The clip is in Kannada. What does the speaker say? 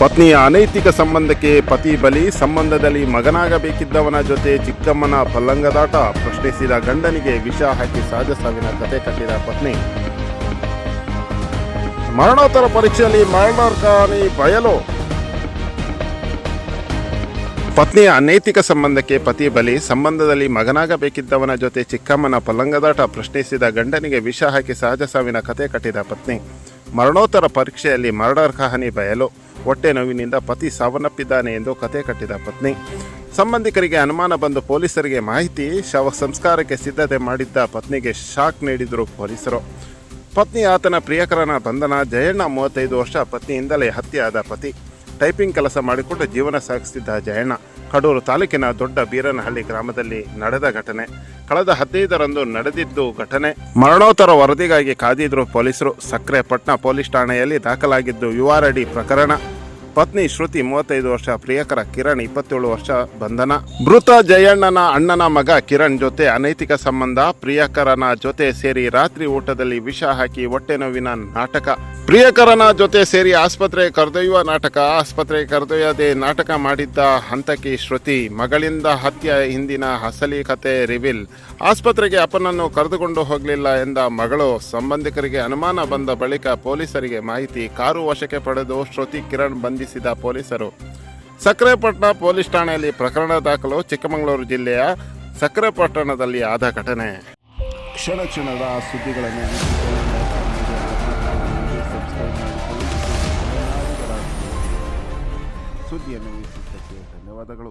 ಪತ್ನಿಯ ಅನೈತಿಕ ಸಂಬಂಧಕ್ಕೆ ಪತಿ ಬಲಿ, ಸಂಬಂಧದಲ್ಲಿ ಮಗನಾಗಬೇಕಿದ್ದವನ ಜೊತೆ ಚಿಕ್ಕಮ್ಮನ ಪಲ್ಲಂಗದಾಟ, ಪ್ರಶ್ನಿಸಿದ ಗಂಡನಿಗೆ ವಿಷ ಹಾಕಿ ಸಹಜ ಸಾವಿನ ಕತೆ ಕಟ್ಟಿದ ಪತ್ನಿ. ಮರಣೋತ್ತರ ಪರೀಕ್ಷೆಯಲ್ಲಿ ಮರಣಾರ್ಕಾನಿ ಬಯಲು. ಪತ್ನಿಯ ಅನೈತಿಕ ಸಂಬಂಧಕ್ಕೆ ಪತಿ ಬಲಿ, ಸಂಬಂಧದಲ್ಲಿ ಮಗನಾಗಬೇಕಿದ್ದವನ ಜೊತೆ ಚಿಕ್ಕಮ್ಮನ ಪಲ್ಲಂಗದಾಟ, ಪ್ರಶ್ನಿಸಿದ ಗಂಡನಿಗೆ ವಿಷ ಹಾಕಿ ಸಹಜ ಸಾವಿನ ಕತೆ ಕಟ್ಟಿದ ಪತ್ನಿ. ಮರಣೋತ್ತರ ಪರೀಕ್ಷೆಯಲ್ಲಿ ಮರ್ಡರ್ ಕಹಾನಿ ಬಯಲು. ಹೊಟ್ಟೆ ನೋವಿನಿಂದ ಪತಿ ಸಾವನ್ನಪ್ಪಿದ್ದಾನೆ ಎಂದು ಕತೆ ಕಟ್ಟಿದ ಪತ್ನಿ. ಸಂಬಂಧಿಕರಿಗೆ ಅನುಮಾನ ಬಂದು ಪೊಲೀಸರಿಗೆ ಮಾಹಿತಿ ಶವ ಸಂಸ್ಕಾರಕ್ಕೆ ಸಿದ್ಧತೆ ಮಾಡಿದ್ದ ಪತ್ನಿಗೆ ಶಾಕ್ ನೀಡಿದರು ಪೊಲೀಸರು. ಪತ್ನಿ ಆತನ ಪ್ರಿಯಕರನ ಬಂಧನ ಜಯಣ್ಣ ಮೂವತ್ತೈದು ವರ್ಷ ಪತ್ನಿಯಿಂದಲೇ ಹತ್ಯೆಯಾದ ಪತಿ. ಟೈಪಿಂಗ್ ಕೆಲಸ ಮಾಡಿಕೊಂಡು ಜೀವನ ಸಾಗಿಸುತ್ತಿದ್ದ ಜಯಣ್ಣ ಕಡೂರು ತಾಲೂಕಿನ ದೊಡ್ಡ ಬೀರನಹಳ್ಳಿ ಗ್ರಾಮದಲ್ಲಿ ನಡೆದ ಘಟನೆ. ಕಳೆದ ಹದಿನೈದರಂದು ನಡೆದಿದ್ದು ಘಟನೆ. ಮರಣೋತ್ತರ ವರದಿಗಾಗಿ ಕಾದಿದ್ರು ಪೊಲೀಸರು. ಸಕ್ರೆಪಟ್ನ ಪೊಲೀಸ್ ಠಾಣೆಯಲ್ಲಿ ದಾಖಲಾಗಿದ್ದು ಯುಆರ್ಡಿ ಪ್ರಕರಣ. ಪತ್ನಿ ಶ್ರುತಿ ಮೂವತ್ತೈದು ವರ್ಷ, ಪ್ರಿಯಕರ ಕಿರಣ್ ಇಪ್ಪತ್ತೇಳು ವರ್ಷ, ಬಂಧನ. ಮೃತ ಜಯಣ್ಣನ ಅಣ್ಣನ ಮಗ ಕಿರಣ್ ಜೊತೆ ಅನೈತಿಕ ಸಂಬಂಧ, ಪ್ರಿಯಕರನ ಜೊತೆ ಸೇರಿ ರಾತ್ರಿ ಊಟದಲ್ಲಿ ವಿಷ ಹಾಕಿ ಹೊಟ್ಟೆ ನೋವಿನ ನಾಟಕ. ಪ್ರಿಯಕರನ ಜೊತೆ ಸೇರಿ ಆಸ್ಪತ್ರೆ ಕರೆದೊಯ್ಯುವ ನಾಟಕ, ಆಸ್ಪತ್ರೆ ಕರೆದೊಯ್ಯದೆ ನಾಟಕ ಮಾಡಿದ್ದ ಹಂತಕಿ ಶ್ರುತಿ, ಮಗಳಿಂದ ಹತ್ಯೆ ಹಿಂದಿನ ಅಸಲಿ ಕತೆ ರಿವಿಲ್. ಆಸ್ಪತ್ರೆಗೆ ಅಪ್ಪನನ್ನು ಕರೆದುಕೊಂಡು ಹೋಗಲಿಲ್ಲ ಎಂದ ಮಗಳು, ಸಂಬಂಧಿಕರಿಗೆ ಅನುಮಾನ ಬಂದ ಬಳಿಕ ಪೊಲೀಸರಿಗೆ ಮಾಹಿತಿ, ಕಾರು ವಶಕ್ಕೆ ಪಡೆದು ಶ್ರುತಿ ಕಿರಣ್ ಬಂಧಿಸಿದ ಪೊಲೀಸರು. ಸಕ್ರೆಪಟ್ಟಣ ಪೊಲೀಸ್ ಠಾಣೆಯಲ್ಲಿ ಪ್ರಕರಣ ದಾಖಲು, ಚಿಕ್ಕಮಗಳೂರು ಜಿಲ್ಲೆಯ ಸಕ್ರೆಪಟ್ಟಣದಲ್ಲಿ ಆದ ಘಟನೆ. ಕ್ಷಣ ಕ್ಷಣದ ಸುದ್ದಿಗಳನ್ನು ಸುದ್ದಿಯನ್ನು ವೀಕ್ಷಿಸಿದ್ದಕ್ಕೆ ಧನ್ಯವಾದಗಳು.